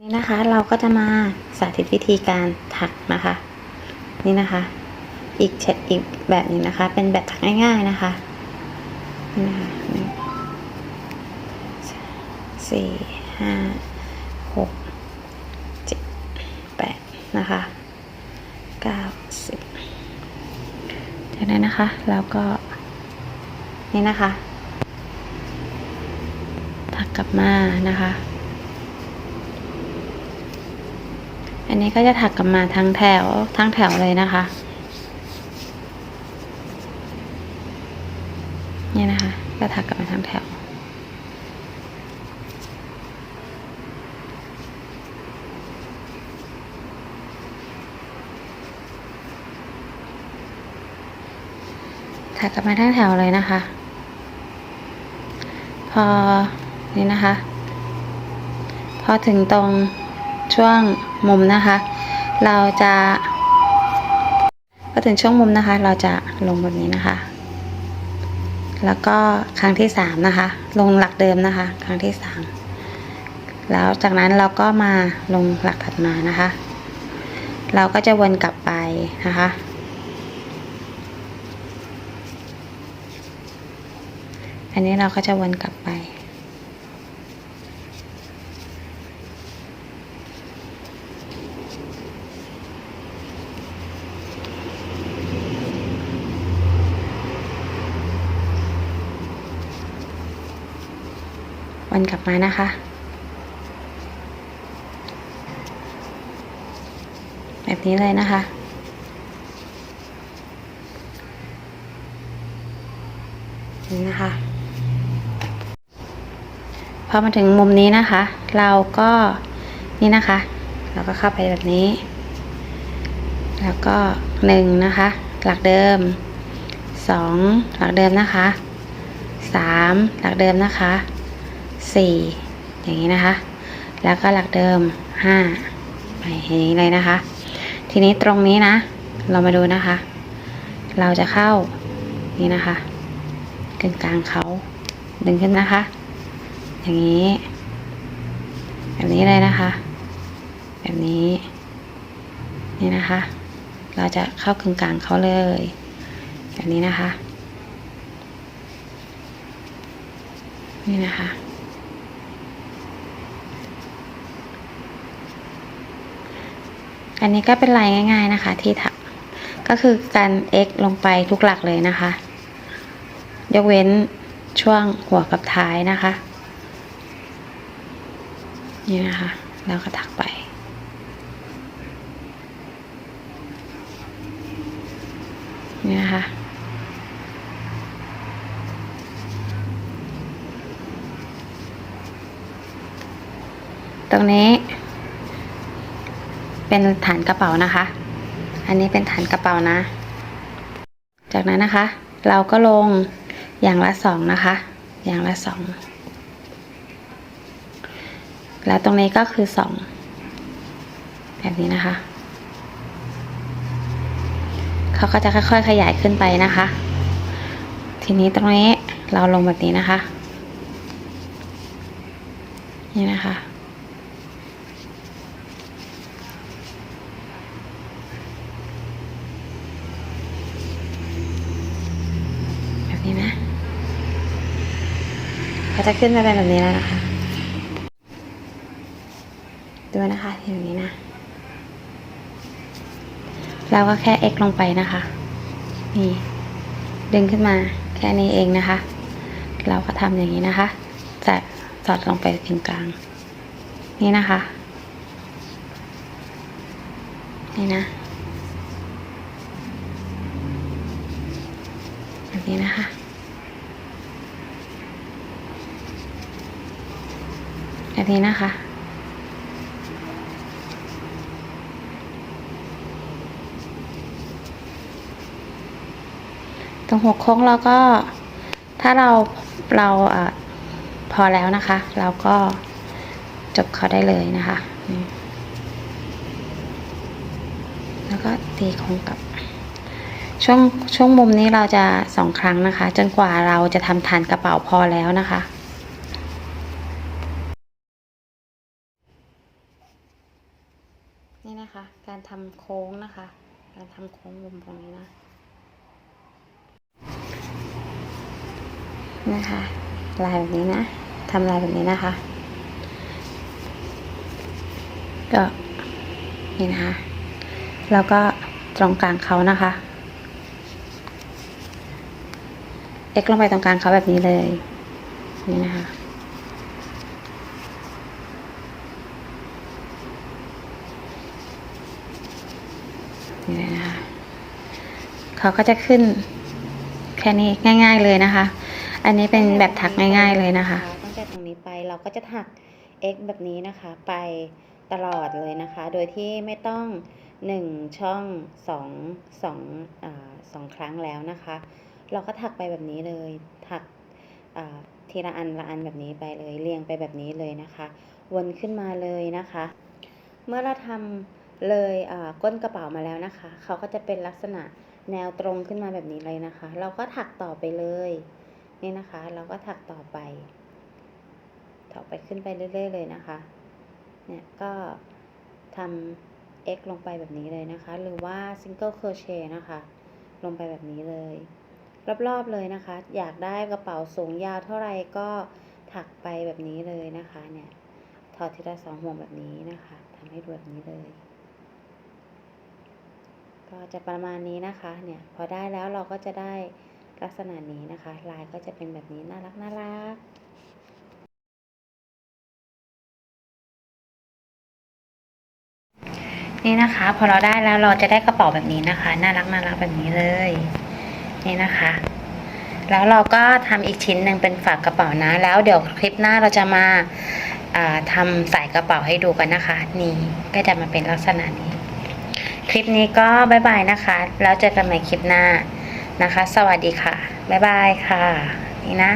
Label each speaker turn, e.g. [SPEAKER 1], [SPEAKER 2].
[SPEAKER 1] นี่นะคะเราก็จะมาสาธิตวิธีการถักนะคะ นี่นะคะ อีกเช็ดอีกแบบหนึงนะคะ เป็นแบบถักง่ายๆนะคะนี่นะคะหนึ่งสี่ห้าหกเจ็ดแปดนะคะเก้าสิบจากนั้นนะคะเราก็นี่นะคะ ถักกลับมานะคะ อันนี้ก็จะถักกลับมาทั้งแถวทั้งแถวเลยนะคะเนี่ยนะคะ ก็ถักกลับมาทั้งแถว ถักกลับมาทั้งแถวเลยนะคะ พอนี่นะคะ พอถึงตรง ช่วงมุมนะคะ เราจะพอถึงช่วงมุมนะคะ เราจะลงแบบนี้นะคะ แล้วก็ครั้งที่สามนะคะ ลงหลักเดิมนะคะ ครั้งที่สามแล้วจากนั้นเราก็มาลงหลักถัดมานะคะ เราก็จะวนกลับไปนะคะ อันนี้เราก็จะวนกลับไป วนกลับมานะคะ แบบนี้เลยนะคะ นี่นะคะ พอมาถึงมุมนี้นะคะ เราก็นี่นะคะ เราก็เข้าไปแบบนี้ แล้วก็หนึ่งนะคะ หลักเดิมสองหลักเดิมนะคะสามหลักเดิมนะคะ สี่อย่างนี้นะคะ แล้วก็หลักเดิมห้าไปอย่างนี้เลยนะคะ ทีนี้ตรงนี้นะ เรามาดูนะคะ เราจะเข้านี่นะคะกึ่งกลางเขาดึงขึ้นนะคะ อย่างนี้ แบบนี้เลยนะคะ แบบนี้ นี่นะคะ เราจะเข้ากึ่งกลางเขาเลยแบบนี้นะคะ นี่นะคะ อันนี้ก็เป็นลายง่าย ๆนะคะ ที่ถักก็คือการ x ลงไปทุกหลักเลยนะคะ ยกเว้นช่วงหัวกับท้ายนะคะ นี่นะคะ แล้วก็ถักไป นี่นะคะตรงนี้ เป็นฐานกระเป๋านะคะ อันนี้เป็นฐานกระเป๋านะ จากนั้นนะคะ เราก็ลงอย่างละสองนะคะ อย่างละสองแล้วตรงนี้ก็คือสองแบบนี้นะคะ เขาก็จะค่อยๆขยายขึ้นไปนะคะ ทีนี้ตรงนี้เราลงแบบนี้นะคะ นี่นะคะ แบบนี้นะเขา จะขึ้นมาเป็นแบบนี้แล้วนะคะดูนะคะอย่างนี้นะเราก็แค่ x ลงไปนะคะ นี่ ดึงขึ้นมาแค่นี้เองนะคะ เราก็ทำอย่างนี้นะคะจะสอดลงไปถึงกลาง นี่นะคะ นี่นะแบบนี้นะคะ แบบนี้นะคะ ตรงหัวโค้งเราก็ถ้าเราเราอพอแล้วนะคะ เราก็จบเขาได้เลยนะคะ แล้วก็ตีโค้งกลับ ช่วงช่วงมุมนี้เราจะสองครั้งนะคะ จนกว่าเราจะทำฐานกระเป๋าพอแล้วนะคะ นี่นะคะ การทำโค้งนะคะ การทำโค้งมุมตรงนี้นะ นะคะ ลายแบบนี้นะทำลายแบบนี้นะคะ ก็นี่นะคะ แล้วก็ตรงกลางเขานะคะเอ็กลงไปตรงกลางเขาแบบนี้เลย นี่นะคะ นี่เลยนะคะเขาก็จะขึ้นแค่นี้ง่าย ๆเลยนะคะ อันนี้เป็นแบบถักง่าย ๆเลยนะคะ ตั้งแต่ตรงนี้ไปเราก็จะถัก x แบบนี้นะคะ ไปตลอดเลยนะคะ โดยที่ไม่ต้องหนึ่งช่องสองสองอาสองครั้งแล้วนะคะ เราก็ถักไปแบบนี้เลยถักอ่าทีละอันละอันแบบนี้ไปเลยเรียงไปแบบนี้เลยนะคะ วนขึ้นมาเลยนะคะ เมื่อเราทำ เลยอ่าก้นกระเป๋ามาแล้วนะคะ เขาก็จะเป็นลักษณะแนวตรงขึ้นมาแบบนี้เลยนะคะ เราก็ถักต่อไปเลยนี่นะคะ เราก็ถักต่อไปถักไปขึ้นไปเรื่อยๆเลยนะคะ เนี่ยก็ทำ x ลงไปแบบนี้เลยนะคะ หรือว่า single crochet นะคะ ลงไปแบบนี้เลย รอบๆเลยนะคะ อยากได้กระเป๋าสูงยาวเท่าไหร่ก็ถักไปแบบนี้เลยนะคะ เนี่ยถอดทีละสองห่วงแบบนี้นะคะทำให้ดูแบบนี้เลย ก็จะประมาณนี้นะคะเนี่ยพอได้แล้วเราก็จะได้ลักษณะนี้นะคะ ลายก็จะเป็นแบบนี้น่ารักน่ารักนี่นะคะ พอเราได้แล้วเราจะได้กระเป๋าแบบนี้นะคะ น่ารักน่ารักแบบนี้เลยนี่นะคะ แล้วเราก็ทำอีกชิ้นหนึ่งเป็นฝากกระเป๋านะ แล้วเดี๋ยวคลิปหน้าเราจะมาอ่าทำใส่กระเป๋าให้ดูกันนะคะ นี่ก็จะมาเป็นลักษณะนี้ คลิปนี้ก็บายบายนะคะ แล้วเจอกันใหม่คลิปหน้านะคะ สวัสดีค่ะบายบายค่ะ นี่นะ